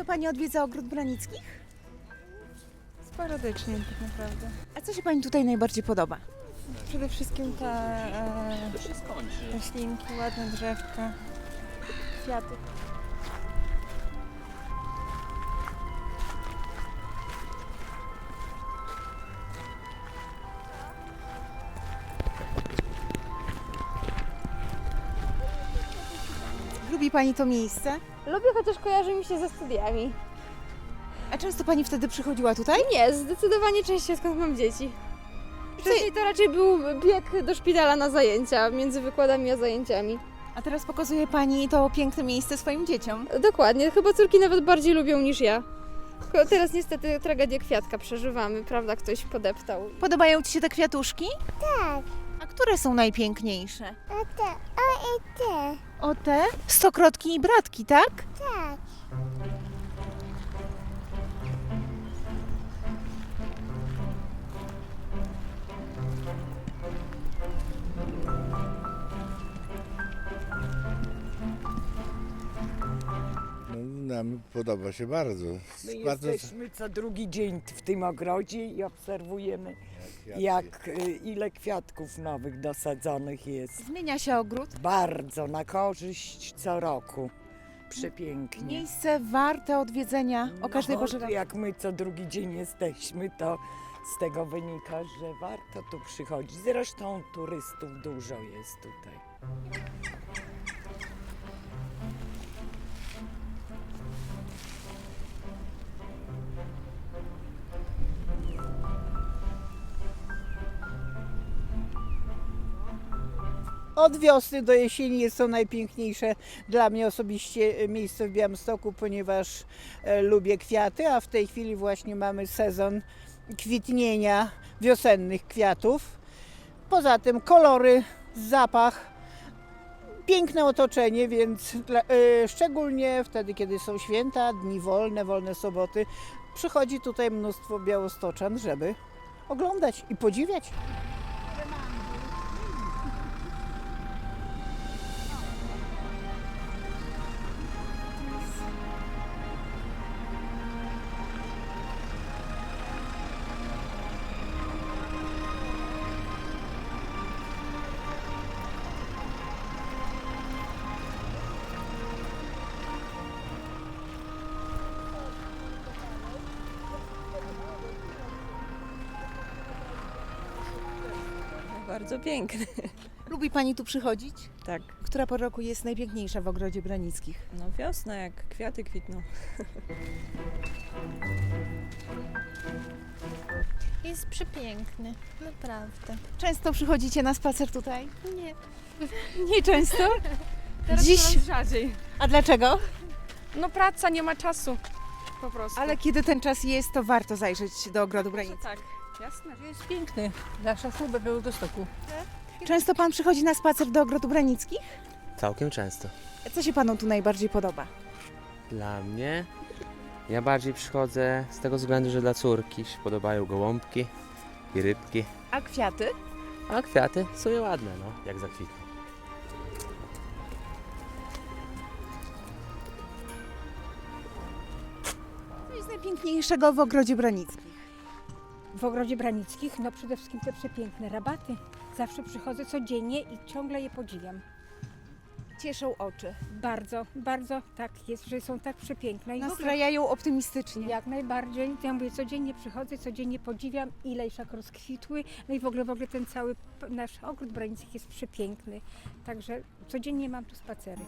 Często Pani odwiedza ogród Branickich? Sporadycznie tak naprawdę. A co się Pani tutaj najbardziej podoba? Przede wszystkim te e, roślinki, ładne drzewka, kwiaty. Lubi Pani to miejsce? Lubię, chociaż kojarzy mi się ze studiami. A często Pani wtedy przychodziła tutaj? Nie, zdecydowanie częściej skąd mam dzieci. Wcześniej to raczej był bieg do szpitala na zajęcia, między wykładami a zajęciami. A teraz pokazuje Pani to piękne miejsce swoim dzieciom. Dokładnie, chyba córki nawet bardziej lubią niż ja. Tylko Teraz niestety tragedię kwiatka przeżywamy, prawda? Ktoś podeptał. Podobają Ci się te kwiatuszki? Tak, które są najpiękniejsze? o te, o i te, O te? Stokrotki i bratki, tak? tak. Nam podoba się bardzo. My bardzo jesteśmy co drugi dzień w tym ogrodzie i obserwujemy, kwiaty. jak y, ile kwiatków nowych dosadzonych jest. Zmienia się ogród. Bardzo na korzyść co roku. Przepięknie. Miejsce warte odwiedzenia o każdej No, porze roku. Jak my co drugi dzień jesteśmy, to z tego wynika, że warto tu przychodzić. Zresztą turystów dużo jest tutaj. Od wiosny do jesieni jest to najpiękniejsze dla mnie osobiście e, miejsce w Białymstoku, ponieważ e, lubię kwiaty, a w tej chwili właśnie mamy sezon kwitnienia wiosennych kwiatów. Poza tym kolory, zapach, piękne otoczenie, więc e, szczególnie wtedy, kiedy są święta, dni wolne, wolne soboty, przychodzi tutaj mnóstwo białostoczan, żeby oglądać i podziwiać. Bardzo piękny. Lubi Pani tu przychodzić? Tak. Która pora roku jest najpiękniejsza w ogrodzie Branickich? No wiosna, jak kwiaty kwitną. Jest przepiękny, naprawdę. Często przychodzicie na spacer tutaj? Nie. Nie często? Teraz Dziś- rzadziej. A dlaczego? No praca, nie ma czasu. Po prostu. Ale kiedy ten czas jest, to warto zajrzeć do ogrodu Branickich. tak, jasne. Jest piękny, nasza służba był do stoku. Często Pan przychodzi na spacer do ogrodu Branickich? Całkiem często. Co się Panu tu najbardziej podoba? Dla mnie ja bardziej przychodzę z tego względu, że dla córki się podobają gołąbki i rybki, A kwiaty? a kwiaty są ładne, no, jak zakwitną. Najpiękniejszego w ogrodzie Branickich? W ogrodzie Branickich, no przede wszystkim te przepiękne rabaty. Zawsze przychodzę codziennie i ciągle je podziwiam. Cieszą oczy. Bardzo, bardzo tak jest, że są tak przepiękne. I w ogóle Nastrajają optymistycznie. jak najbardziej. Ja mówię, codziennie przychodzę, codziennie podziwiam, ile jak rozkwitły. No i w ogóle, w ogóle ten cały p- nasz ogród Branickich jest przepiękny. Także codziennie mam tu spacery.